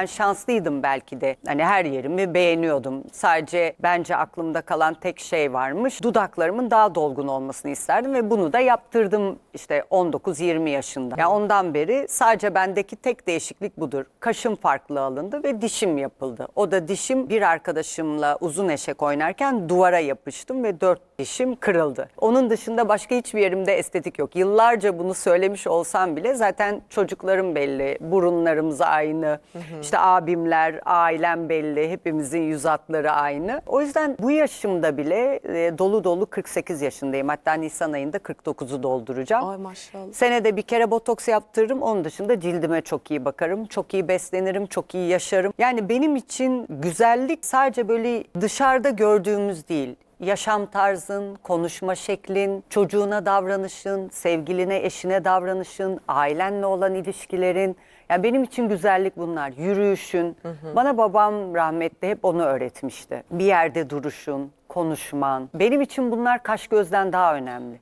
ben şanslıydım belki de. Hani her yerimi beğeniyordum. Sadece bence aklımda kalan tek şey varmış. Dudaklarımın daha dolgun olmasını isterdim ve bunu da yaptırdım işte 19-20 yaşında. Yani ondan beri sadece bendeki tek değişiklik budur. Kaşım farklı alındı ve dişim yapıldı. O da dişim bir arkadaşımla uzun eşek oynarken duvara yapıştım ve dört dişim kırıldı. Onun dışında başka hiçbir yerimde estetik yok. Yıllarca bunu söylemiş olsam bile zaten çocuklarım belli, burunlarımız aynı, işte abimler, ailem belli, hepimizin yüz hatları aynı. O yüzden bu yaşımda bile e, dolu dolu 48 yaşındayım. Hatta Nisan ayında 49'u dolduracağım. Ay maşallah. Senede bir kere botoks yaptırırım. Onun dışında cildime çok iyi bakarım. Çok iyi beslenirim, çok iyi yaşarım. Yani benim için güzellik sadece böyle dışarıda gördüğümüz değil. Yaşam tarzın, konuşma şeklin, çocuğuna davranışın, sevgiline, eşine davranışın, ailenle olan ilişkilerin. Yani benim için güzellik bunlar. Yürüyüşün. Bana babam rahmetli hep onu öğretmişti. Bir yerde duruşun, konuşman. Benim için bunlar kaş gözden daha önemli.